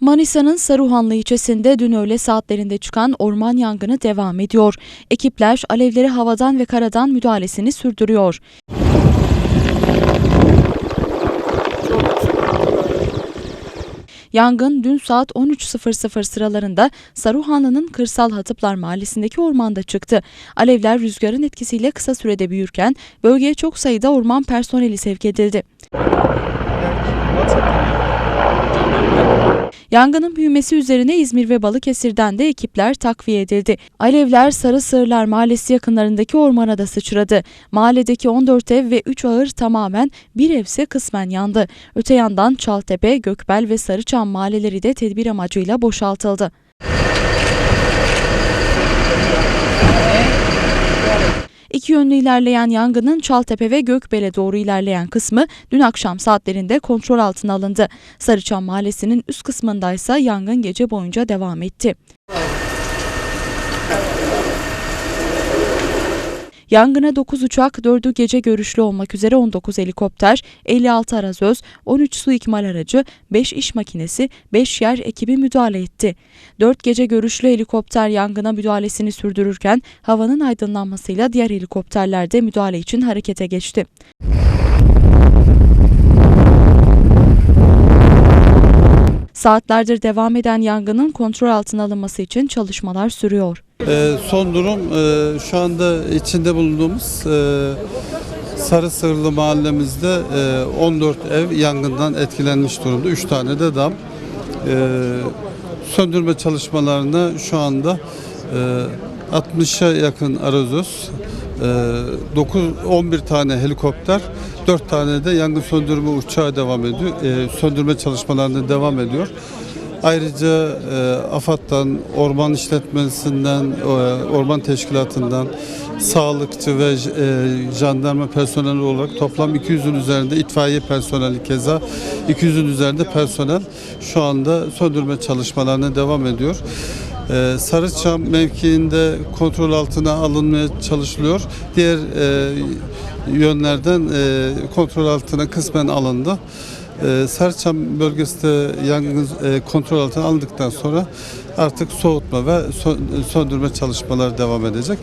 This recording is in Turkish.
Manisa'nın Saruhanlı ilçesinde dün öğle saatlerinde çıkan orman yangını devam ediyor. Ekipler alevleri havadan ve karadan müdahalesini sürdürüyor. Yangın dün saat 13.00 sıralarında Saruhanlı'nın Kırsal Hatıplar Mahallesi'ndeki ormanda çıktı. Alevler rüzgarın etkisiyle kısa sürede büyürken bölgeye çok sayıda orman personeli sevk edildi. Yangının büyümesi üzerine İzmir ve Balıkesir'den de ekipler takviye edildi. Alevler Sarı Sığırlar Mahallesi yakınlarındaki ormana da sıçradı. Mahalledeki 14 ev ve 3 ahır tamamen bir evse kısmen yandı. Öte yandan Çaltepe, Gökbel ve Sarıçam mahalleleri de tedbir amacıyla boşaltıldı. İki yönlü ilerleyen yangının Çaltepe ve Gökbel'e doğru ilerleyen kısmı dün akşam saatlerinde kontrol altına alındı. Sarıçam Mahallesi'nin üst kısmındaysa yangın gece boyunca devam etti. Yangına 9 uçak, 4'ü gece görüşlü olmak üzere 19 helikopter, 56 arazöz, 13 su ikmal aracı, 5 iş makinesi, 5 yer ekibi müdahale etti. 4 gece görüşlü helikopter yangına müdahalesini sürdürürken havanın aydınlanmasıyla diğer helikopterler de müdahale için harekete geçti. Saatlerdir devam eden yangının kontrol altına alınması için çalışmalar sürüyor. Ee, son durum e, şu anda içinde bulunduğumuz e, Sarı Sığırlı mahallemizde e, 14 ev yangından etkilenmiş durumda. 3 tane de dam. E, söndürme çalışmalarına şu anda e, 60'a yakın arazöz, e, 9 11 tane helikopter, 4 tane de yangın söndürme uçağı devam ediyor. E, söndürme çalışmalarına devam ediyor. Ayrıca e, AFAD'dan, orman işletmesinden, e, orman teşkilatından, sağlıkçı ve e, jandarma personeli olarak toplam 200'ün üzerinde itfaiye personeli keza 200'ün üzerinde personel şu anda söndürme çalışmalarına devam ediyor. E, Sarıçam mevkiinde kontrol altına alınmaya çalışılıyor. Diğer e, yönlerden e, kontrol altına kısmen alındı. Ee, Sarıçam bölgesinde yangın e, kontrol altına alındıktan sonra artık soğutma ve sö- söndürme çalışmaları devam edecek.